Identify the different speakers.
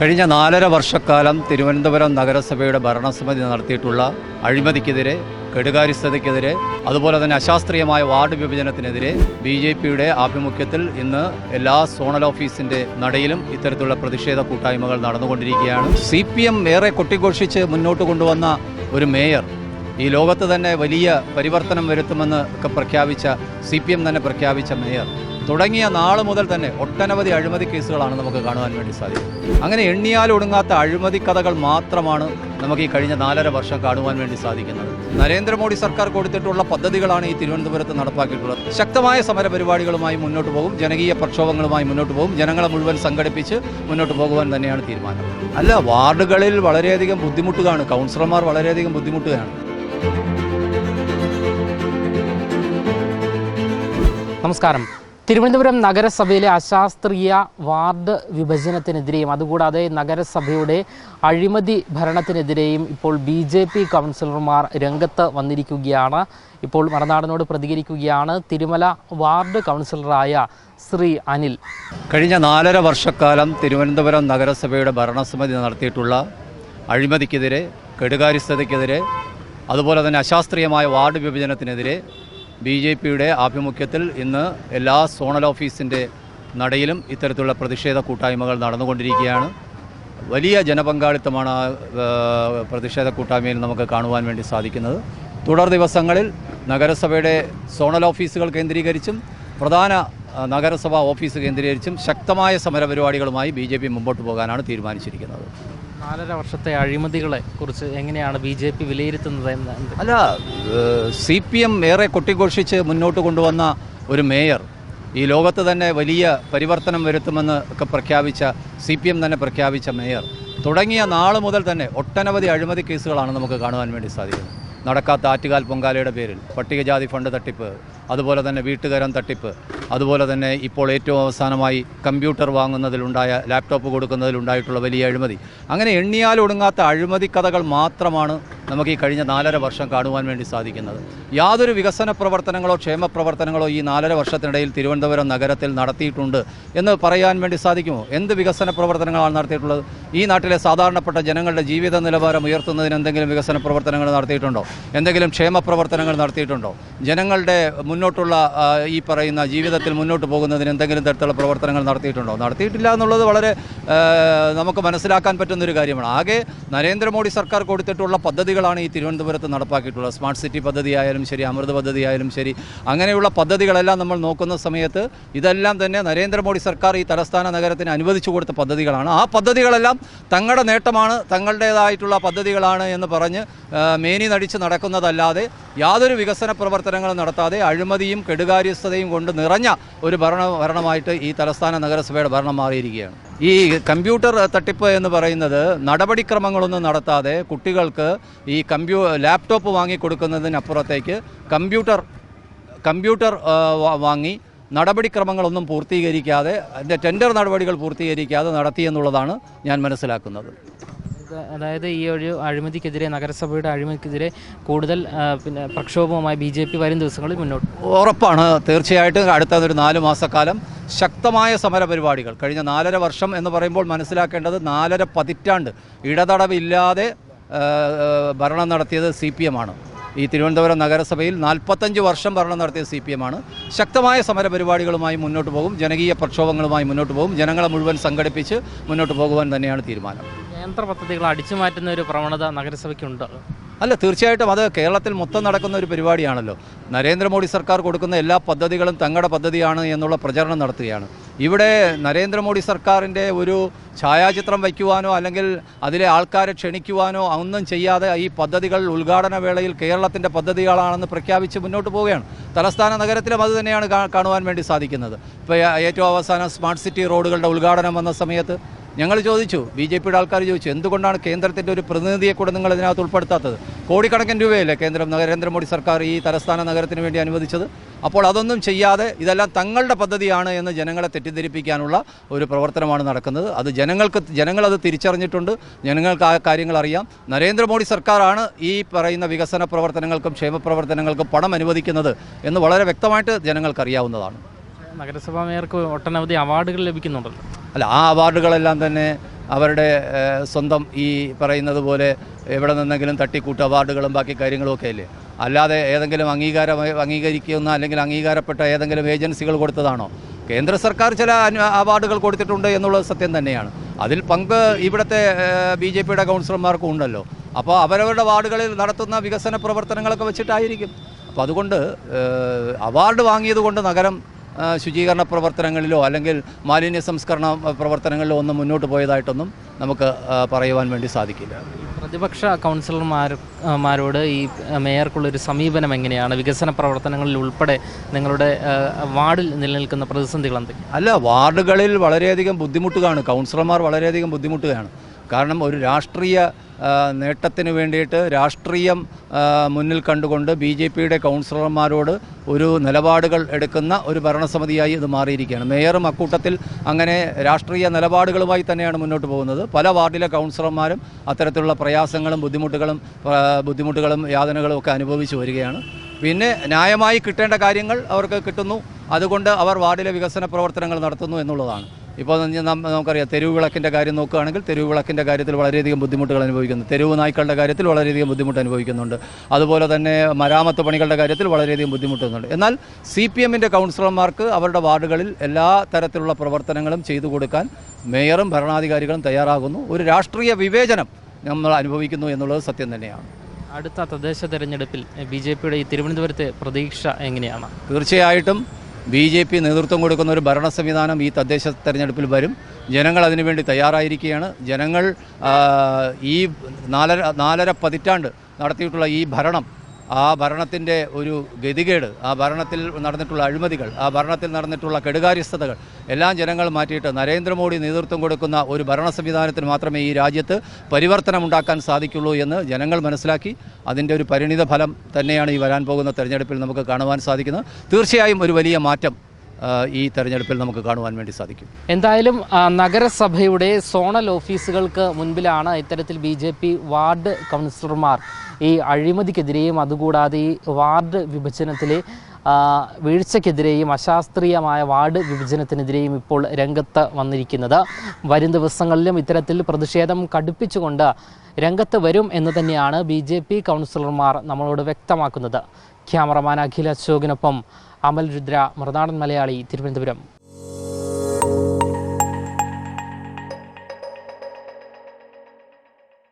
Speaker 1: കഴിഞ്ഞ നാലര വർഷക്കാലം തിരുവനന്തപുരം നഗരസഭയുടെ ഭരണസമിതി നടത്തിയിട്ടുള്ള അഴിമതിക്കെതിരെ കെടുകാര്യസ്ഥതയ്ക്കെതിരെ അതുപോലെ തന്നെ അശാസ്ത്രീയമായ വാർഡ് വിഭജനത്തിനെതിരെ ബി ജെ പിയുടെ ആഭിമുഖ്യത്തിൽ ഇന്ന് എല്ലാ സോണൽ ഓഫീസിന്റെ നടയിലും ഇത്തരത്തിലുള്ള പ്രതിഷേധ കൂട്ടായ്മകൾ നടന്നുകൊണ്ടിരിക്കുകയാണ്. സി പി എം ഏറെ കൊട്ടിഘോഷിച്ച് മുന്നോട്ട് കൊണ്ടുവന്ന ഒരു മേയർ ഈ ലോകത്ത് തന്നെ വലിയ പരിവർത്തനം വരുത്തുമെന്ന് ഒക്കെ പ്രഖ്യാപിച്ച സി പി എം തന്നെ പ്രഖ്യാപിച്ച മേയർ. തുടങ്ങിയ നാൾ മുതൽ തന്നെ ഒട്ടനവധി അഴിമതി കേസുകളാണ് നമുക്ക് കാണുവാൻ വേണ്ടി സാധിക്കും അങ്ങനെ എണ്ണിയാൽ ഒടുങ്ങാത്ത അഴിമതി കഥകൾ മാത്രമാണ് നമുക്ക് ഈ കഴിഞ്ഞ നാലര വർഷം കാണുവാൻ വേണ്ടി സാധിക്കുന്നത്. നരേന്ദ്രമോദി സർക്കാർ കൊടുത്തിട്ടുള്ള പദ്ധതികളാണ് ഈ തിരുവനന്തപുരത്ത് നടപ്പാക്കിയിട്ടുള്ളത്. ശക്തമായ സമര പരിപാടികളുമായി മുന്നോട്ട് പോകും ജനകീയ പ്രക്ഷോഭങ്ങളുമായി മുന്നോട്ട് പോകും ജനങ്ങളെ മുഴുവൻ സംഘടിപ്പിച്ച് മുന്നോട്ട് പോകുവാൻ തന്നെയാണ് തീരുമാനം. അല്ല വാർഡുകളിൽ വളരെയധികം ബുദ്ധിമുട്ടുകയാണ് കൗൺസിലർമാർ വളരെയധികം ബുദ്ധിമുട്ടുകയാണ്
Speaker 2: നമസ്കാരം. തിരുവനന്തപുരം നഗരസഭയിലെ അശാസ്ത്രീയ വാർഡ് വിഭജനത്തിനെതിരെയും അതുകൂടാതെ നഗരസഭയുടെ അഴിമതി ഭരണത്തിനെതിരെയും ഇപ്പോൾ ബി ജെ പി കൗൺസിലർമാർ രംഗത്ത് വന്നിരിക്കുകയാണ്. ഇപ്പോൾ മറനാടനോട് പ്രതികരിക്കുകയാണ് തിരുമല വാർഡ് കൗൺസിലറായ ശ്രീ അനിൽ.
Speaker 1: കഴിഞ്ഞ നാലര വർഷക്കാലം തിരുവനന്തപുരം നഗരസഭയുടെ ഭരണസമിതി നടത്തിയിട്ടുള്ള അഴിമതിക്കെതിരെ കെടുകാര്യസ്ഥതയ്ക്കെതിരെ അതുപോലെ തന്നെ അശാസ്ത്രീയമായ വാർഡ് വിഭജനത്തിനെതിരെ ബി ജെ പിയുടെ ആഭിമുഖ്യത്തിൽ ഇന്ന് എല്ലാ സോണൽ ഓഫീസിന്റെ നടയിലും ഇത്തരത്തിലുള്ള പ്രതിഷേധ കൂട്ടായ്മകൾ നടന്നുകൊണ്ടിരിക്കുകയാണ്. വലിയ ജനപങ്കാളിത്തമാണ് ആ പ്രതിഷേധ കൂട്ടായ്മയിൽ നമുക്ക് കാണുവാൻ വേണ്ടി സാധിക്കുന്നത്. തുടർ ദിവസങ്ങളിൽ നഗരസഭയുടെ സോണൽ ഓഫീസുകൾ കേന്ദ്രീകരിച്ചും പ്രധാന നഗരസഭാ ഓഫീസ് കേന്ദ്രീകരിച്ചും ശക്തമായ സമരപരിപാടികളുമായി ബി മുമ്പോട്ട് പോകാനാണ് തീരുമാനിച്ചിരിക്കുന്നത്.
Speaker 2: നാലര വർഷത്തെ അഴിമതികളെ കുറിച്ച് എങ്ങനെയാണ് ബി ജെ പി വിലയിരുത്തുന്നത് എന്ന്
Speaker 1: അല്ല സി പി എം ഏറെ കൊട്ടിഘോഷിച്ച് മുന്നോട്ട് കൊണ്ടുവന്ന ഒരു മേയർ ഈ ലോകത്ത് തന്നെ വലിയ പരിവർത്തനം വരുത്തുമെന്ന് ഒക്കെ പ്രഖ്യാപിച്ച സി പി എം തന്നെ പ്രഖ്യാപിച്ച മേയർ. തുടങ്ങിയ നാൾ മുതൽ തന്നെ ഒട്ടനവധി അഴിമതി കേസുകളാണ് നമുക്ക് കാണുവാൻ വേണ്ടി സാധിക്കുന്നത്. നടക്കാത്ത ആറ്റുകാൽ പൊങ്കാലയുടെ പേരിൽ പട്ടികജാതി ഫണ്ട് തട്ടിപ്പ് അതുപോലെ തന്നെ വീട്ടുകാരൻ തട്ടിപ്പ് അതുപോലെ തന്നെ ഇപ്പോൾ ഏറ്റവും അവസാനമായി കമ്പ്യൂട്ടർ വാങ്ങുന്നതിലുണ്ടായ ലാപ്ടോപ്പ് കൊടുക്കുന്നതിലുണ്ടായിട്ടുള്ള വലിയ അഴിമതി. അങ്ങനെ എണ്ണിയാൽ ഒടുങ്ങാത്ത അഴിമതി കഥകൾ മാത്രമാണ് നമുക്ക് ഈ കഴിഞ്ഞ നാലര വർഷം കാണുവാൻ വേണ്ടി സാധിക്കുന്നത്. യാതൊരു വികസന പ്രവർത്തനങ്ങളോ ക്ഷേമ പ്രവർത്തനങ്ങളോ ഈ നാലര വർഷത്തിനിടയിൽ തിരുവനന്തപുരം നഗരത്തിൽ നടത്തിയിട്ടുണ്ട് എന്ന് പറയാൻ വേണ്ടി സാധിക്കുമോ? എന്ത് വികസന പ്രവർത്തനങ്ങളാണ് നടത്തിയിട്ടുള്ളത്? ഈ നാട്ടിലെ സാധാരണപ്പെട്ട ജനങ്ങളുടെ ജീവിത നിലവാരം ഉയർത്തുന്നതിന് എന്തെങ്കിലും വികസന പ്രവർത്തനങ്ങൾ നടത്തിയിട്ടുണ്ടോ? എന്തെങ്കിലും ക്ഷേമ പ്രവർത്തനങ്ങൾ നടത്തിയിട്ടുണ്ടോ? ജനങ്ങളുടെ മുന്നോട്ടുള്ള ഈ പറയുന്ന ജീവിതത്തിൽ മുന്നോട്ട് പോകുന്നതിന് എന്തെങ്കിലും തരത്തിലുള്ള പ്രവർത്തനങ്ങൾ നടത്തിയിട്ടുണ്ടോ? നടത്തിയിട്ടില്ല എന്നുള്ളത് വളരെ നമുക്ക് മനസ്സിലാക്കാൻ പറ്റുന്നൊരു കാര്യമാണ്. ആകെ നരേന്ദ്രമോദി സർക്കാർ കൊടുത്തിട്ടുള്ള പദ്ധതികളാണ് ഈ തിരുവനന്തപുരത്ത് നടപ്പാക്കിയിട്ടുള്ളത്. സ്മാർട്ട് സിറ്റി പദ്ധതി ആയാലും ശരി അമൃത് പദ്ധതി ആയാലും ശരി അങ്ങനെയുള്ള പദ്ധതികളെല്ലാം നമ്മൾ നോക്കുന്ന സമയത്ത് ഇതെല്ലാം തന്നെ നരേന്ദ്രമോദി സർക്കാർ ഈ തലസ്ഥാന നഗരത്തിന് അനുവദിച്ചു കൊടുത്ത പദ്ധതികളാണ്. ആ പദ്ധതികളെല്ലാം തങ്ങളുടെ നേട്ടമാണ് തങ്ങളുടേതായിട്ടുള്ള പദ്ധതികളാണ് എന്ന് പറഞ്ഞ് മേനി നടിച്ച് നടക്കുന്നതല്ലാതെ യാതൊരു വികസന പ്രവർത്തനങ്ങളും നടത്താതെ അഴിമതിയും കെടുകാര്യസ്ഥതയും കൊണ്ട് നിറഞ്ഞ ഒരു ഭരണ ഭരണമായിട്ട് ഈ തലസ്ഥാന നഗരസഭയുടെ ഭരണം മാറിയിരിക്കുകയാണ്. ഈ കമ്പ്യൂട്ടർ തട്ടിപ്പ് എന്ന് പറയുന്നത് നടപടിക്രമങ്ങളൊന്നും നടത്താതെ കുട്ടികൾക്ക് ഈ കമ്പ്യൂ ലാപ്ടോപ്പ് വാങ്ങിക്കൊടുക്കുന്നതിനപ്പുറത്തേക്ക് കമ്പ്യൂട്ടർ കമ്പ്യൂട്ടർ വാങ്ങി നടപടിക്രമങ്ങളൊന്നും പൂർത്തീകരിക്കാതെ അതിന്റെ ടെൻഡർ നടപടികൾ പൂർത്തീകരിക്കാതെ നടത്തിയെന്നുള്ളതാണ് ഞാൻ മനസ്സിലാക്കുന്നത്.
Speaker 2: അതായത് ഈ ഒരു അഴിമതിക്കെതിരെ നഗരസഭയുടെ അഴിമതിക്കെതിരെ കൂടുതൽ പിന്നെ പ്രക്ഷോഭവുമായി ബി ജെ പി വരും ദിവസങ്ങളിൽ മുന്നോട്ട്.
Speaker 1: ഉറപ്പാണ്. തീർച്ചയായിട്ടും അടുത്ത ഒരു നാല് മാസക്കാലം ശക്തമായ സമരപരിപാടികൾ. കഴിഞ്ഞ നാലര വർഷം എന്ന് പറയുമ്പോൾ മനസ്സിലാക്കേണ്ടത് നാലര പതിറ്റാണ്ട് ഇടതടവില്ലാതെ ഭരണം നടത്തിയത് സി പി എമ്മാണ് ഈ തിരുവനന്തപുരം നഗരസഭയിൽ നാൽപ്പത്തഞ്ച് വർഷം ഭരണം നടത്തിയ സി പി എമ്മാണ് ശക്തമായ സമരപരിപാടികളുമായി മുന്നോട്ട് പോകും ജനകീയ പ്രക്ഷോഭങ്ങളുമായി മുന്നോട്ട് പോകും ജനങ്ങളെ മുഴുവൻ സംഘടിപ്പിച്ച് മുന്നോട്ട് പോകുവാൻ തന്നെയാണ് തീരുമാനം.
Speaker 2: കേന്ദ്ര പദ്ധതികൾ അടിച്ചു മാറ്റുന്ന ഒരു പ്രവണത നഗരസഭയ്ക്കുണ്ട്.
Speaker 1: അല്ല തീർച്ചയായിട്ടും അത് കേരളത്തിൽ മൊത്തം നടക്കുന്ന ഒരു പരിപാടിയാണല്ലോ. നരേന്ദ്രമോദി സർക്കാർ കൊടുക്കുന്ന എല്ലാ പദ്ധതികളും തങ്ങളുടെ പദ്ധതിയാണ് എന്നുള്ള പ്രചരണം നടത്തുകയാണ്. ഇവിടെ നരേന്ദ്രമോദി സർക്കാരിന്റെ ഒരു ഛായാചിത്രം വയ്ക്കുവാനോ അല്ലെങ്കിൽ അതിലെ ആൾക്കാരെ ക്ഷണിക്കുവാനോ ഒന്നും ചെയ്യാതെ ഈ പദ്ധതികൾ ഉദ്ഘാടന വേളയിൽ കേരളത്തിന്റെ പദ്ധതികളാണെന്ന് പ്രഖ്യാപിച്ച് മുന്നോട്ട് പോവുകയാണ്. തലസ്ഥാന നഗരത്തിലും അത് തന്നെയാണ് കാണുവാൻ വേണ്ടി സാധിക്കുന്നത്. ഇപ്പോൾ ഏറ്റവും അവസാനം സ്മാർട്ട് സിറ്റി റോഡുകളുടെ ഉദ്ഘാടനം വന്ന സമയത്ത് ഞങ്ങൾ ചോദിച്ചു ബി ജെ പിയുടെ ആൾക്കാർ ചോദിച്ചു എന്തുകൊണ്ടാണ് കേന്ദ്രത്തിന്റെ ഒരു പ്രതിനിധിയെ കൂടെ നിങ്ങൾ ഇതിനകത്ത് ഉൾപ്പെടുത്താത്തത്? കോടിക്കണക്കിന് രൂപയല്ലേ കേന്ദ്രം നരേന്ദ്രമോദി സർക്കാർ ഈ തലസ്ഥാന നഗരത്തിന് വേണ്ടി അനുവദിച്ചത്? അപ്പോൾ അതൊന്നും ചെയ്യാതെ ഇതെല്ലാം തങ്ങളുടെ പദ്ധതിയാണ് എന്ന് ജനങ്ങളെ തെറ്റിദ്ധരിപ്പിക്കാനുള്ള ഒരു പ്രവർത്തനമാണ് നടക്കുന്നത്. അത് ജനങ്ങൾക്ക് ജനങ്ങളത് തിരിച്ചറിഞ്ഞിട്ടുണ്ട്. ജനങ്ങൾക്ക് ആ കാര്യങ്ങൾ അറിയാം. നരേന്ദ്രമോദി സർക്കാരാണ് ഈ പറയുന്ന വികസന പ്രവർത്തനങ്ങൾക്കും ക്ഷേമ പ്രവർത്തനങ്ങൾക്കും പണം അനുവദിക്കുന്നത് എന്ന് വളരെ വ്യക്തമായിട്ട് ജനങ്ങൾക്കറിയാവുന്നതാണ്.
Speaker 2: നഗരസഭാ മേയർക്ക് ഒട്ടനവധി അവാർഡുകൾ ലഭിക്കുന്നുണ്ടല്ലോ.
Speaker 1: അല്ല ആ അവാർഡുകളെല്ലാം തന്നെ അവരുടെ സ്വന്തം ഈ പറയുന്നത് പോലെ എവിടെ നിന്നെങ്കിലും തട്ടിക്കൂട്ട് അവാർഡുകളും ബാക്കി കാര്യങ്ങളും ഒക്കെ അല്ലേ? അല്ലാതെ ഏതെങ്കിലും അംഗീകാര അംഗീകരിക്കുന്ന അല്ലെങ്കിൽ അംഗീകാരപ്പെട്ട ഏതെങ്കിലും ഏജൻസികൾ കൊടുത്തതാണോ? കേന്ദ്ര സർക്കാർ ചില അവാർഡുകൾ കൊടുത്തിട്ടുണ്ട് എന്നുള്ളത് സത്യം തന്നെയാണ്. അതിൽ പങ്ക് ഇവിടുത്തെ ബി ജെ പിയുടെ കൗൺസിലർമാർക്കും ഉണ്ടല്ലോ. അപ്പോൾ അവരവരുടെ വാർഡുകളിൽ നടത്തുന്ന വികസന പ്രവർത്തനങ്ങളൊക്കെ വെച്ചിട്ടായിരിക്കും. അപ്പോൾ അതുകൊണ്ട് അവാർഡ് വാങ്ങിയത് കൊണ്ട് നഗരം ശുചീകരണ പ്രവർത്തനങ്ങളിലോ അല്ലെങ്കിൽ മാലിന്യ സംസ്കരണ പ്രവർത്തനങ്ങളിലോ ഒന്നും മുന്നോട്ട് പോയതായിട്ടൊന്നും നമുക്ക് പറയുവാൻ വേണ്ടി സാധിക്കില്ല.
Speaker 2: പ്രതിപക്ഷ കൗൺസിലർമാർ മാരോട് ഈ മേയർക്കുള്ളൊരു സമീപനം എങ്ങനെയാണ്? വികസന പ്രവർത്തനങ്ങളിൽ ഉൾപ്പെടെ നിങ്ങളുടെ വാർഡിൽ നിലനിൽക്കുന്ന പ്രതിസന്ധികൾ എന്തൊക്കെയാണ്?
Speaker 1: അല്ല വാർഡുകളിൽ വളരെയധികം ബുദ്ധിമുട്ടുകയാണ് കൗൺസിലർമാർ വളരെയധികം ബുദ്ധിമുട്ടുകയാണ്. കാരണം ഒരു രാഷ്ട്രീയ നേട്ടത്തിന് വേണ്ടിയിട്ട് രാഷ്ട്രീയം മുന്നിൽ കണ്ടുകൊണ്ട് ബി ജെ പിയുടെ കൗൺസിലർമാരോട് ഒരു നിലപാടുകൾ എടുക്കുന്ന ഒരു ഭരണസമിതിയായി ഇത് മാറിയിരിക്കുകയാണ്. മേയറും അക്കൂട്ടത്തിൽ അങ്ങനെ രാഷ്ട്രീയ നിലപാടുകളുമായി തന്നെയാണ് മുന്നോട്ട് പോകുന്നത്. പല വാർഡിലെ കൗൺസിലർമാരും അത്തരത്തിലുള്ള പ്രയാസങ്ങളും ബുദ്ധിമുട്ടുകളും ബുദ്ധിമുട്ടുകളും യാതനകളും ഒക്കെ അനുഭവിച്ചു വരികയാണ്. പിന്നെ ന്യായമായി കിട്ടേണ്ട കാര്യങ്ങൾ അവർക്ക് കിട്ടുന്നു. അതുകൊണ്ട് അവർ വാർഡിലെ വികസന പ്രവർത്തനങ്ങൾ നടത്തുന്നു എന്നുള്ളതാണ്. ഇപ്പോൾ നമുക്കറിയാം തെരുവ് വിളക്കിന്റെ കാര്യം നോക്കുകയാണെങ്കിൽ തെരുവ് വിളക്കിന്റെ കാര്യത്തിൽ വളരെയധികം ബുദ്ധിമുട്ടുകൾ അനുഭവിക്കുന്നു. തെരുവ് നായ്ക്കളുടെ കാര്യത്തിൽ വളരെയധികം ബുദ്ധിമുട്ട് അനുഭവിക്കുന്നുണ്ട്. അതുപോലെ തന്നെ മരാമത്ത് പണികളുടെ കാര്യത്തിൽ വളരെയധികം ബുദ്ധിമുട്ടുന്നുണ്ട്. എന്നാൽ സി പി എമ്മിന്റെ കൗൺസിലർമാർക്ക് അവരുടെ വാർഡുകളിൽ എല്ലാ തരത്തിലുള്ള പ്രവർത്തനങ്ങളും ചെയ്തു കൊടുക്കാൻ മേയറും ഭരണാധികാരികളും തയ്യാറാകുന്നു. ഒരു രാഷ്ട്രീയ വിവേചനം നമ്മൾ അനുഭവിക്കുന്നു എന്നുള്ളത് സത്യം തന്നെയാണ്.
Speaker 2: അടുത്ത തദ്ദേശ തെരഞ്ഞെടുപ്പിൽ ബി ജെ പിയുടെ ഈ തിരുവനന്തപുരത്തെ പ്രതീക്ഷ എങ്ങനെയാണ്?
Speaker 1: തീർച്ചയായിട്ടും ബി ജെ പി നേതൃത്വം കൊടുക്കുന്ന ഒരു ഭരണ സംവിധാനം ഈ തദ്ദേശ തെരഞ്ഞെടുപ്പിൽ വരും. ജനങ്ങൾ അതിനുവേണ്ടി തയ്യാറായിരിക്കുകയാണ്. ജനങ്ങൾ ഈ നാലര നാലര പതിറ്റാണ്ട് നടത്തിയിട്ടുള്ള ഈ ഭരണം ആ ഭരണത്തിന്റെ ഒരു ഗതികേട് ആ ഭരണത്തിൽ നടന്നിട്ടുള്ള അഴിമതികൾ ആ ഭരണത്തിൽ നടന്നിട്ടുള്ള കെടുകാര്യസ്ഥതകൾ എല്ലാം ജനങ്ങൾ മാറ്റിയിട്ട് നരേന്ദ്രമോദി നേതൃത്വം കൊടുക്കുന്ന ഒരു ഭരണ സംവിധാനത്തിന് മാത്രമേ ഈ രാജ്യത്ത് പരിവർത്തനം ഉണ്ടാക്കാൻ സാധിക്കുള്ളൂ എന്ന് ജനങ്ങൾ മനസ്സിലാക്കി. അതിന്റെ ഒരു പരിണിത ഫലം തന്നെയാണ് ഈ വരാൻ പോകുന്ന തെരഞ്ഞെടുപ്പിൽ നമുക്ക് കാണുവാൻ സാധിക്കുന്നത്. തീർച്ചയായും ഒരു വലിയ മാറ്റം ഈ തെരഞ്ഞെടുപ്പിൽ നമുക്ക് കാണുവാൻ വേണ്ടി സാധിക്കും.
Speaker 2: എന്തായാലും നഗരസഭയുടെ സോണൽ ഓഫീസുകൾക്ക് മുൻപിലാണ് ഇത്തരത്തിൽ ബി ജെ പി വാർഡ് കൗൺസിലർമാർ ഈ അഴിമതിക്കെതിരെയും അതുകൂടാതെ ഈ വാർഡ് വിഭജനത്തിലെ വീഴ്ചയ്ക്കെതിരെയും അശാസ്ത്രീയമായ വാർഡ് വിഭജനത്തിനെതിരെയും ഇപ്പോൾ രംഗത്ത് വന്നിരിക്കുന്നത്. വരും ദിവസങ്ങളിലും ഇത്തരത്തിൽ പ്രതിഷേധം കടുപ്പിച്ചുകൊണ്ട് രംഗത്ത് വരും എന്ന് തന്നെയാണ് ബി ജെ പി കൗൺസിലർമാർ നമ്മളോട് വ്യക്തമാക്കുന്നത്. ക്യാമറമാൻ അഖിൽ അശോകിനൊപ്പം അമൽ രുദ്ര മൃതാടൻ മലയാളി തിരുവനന്തപുരം.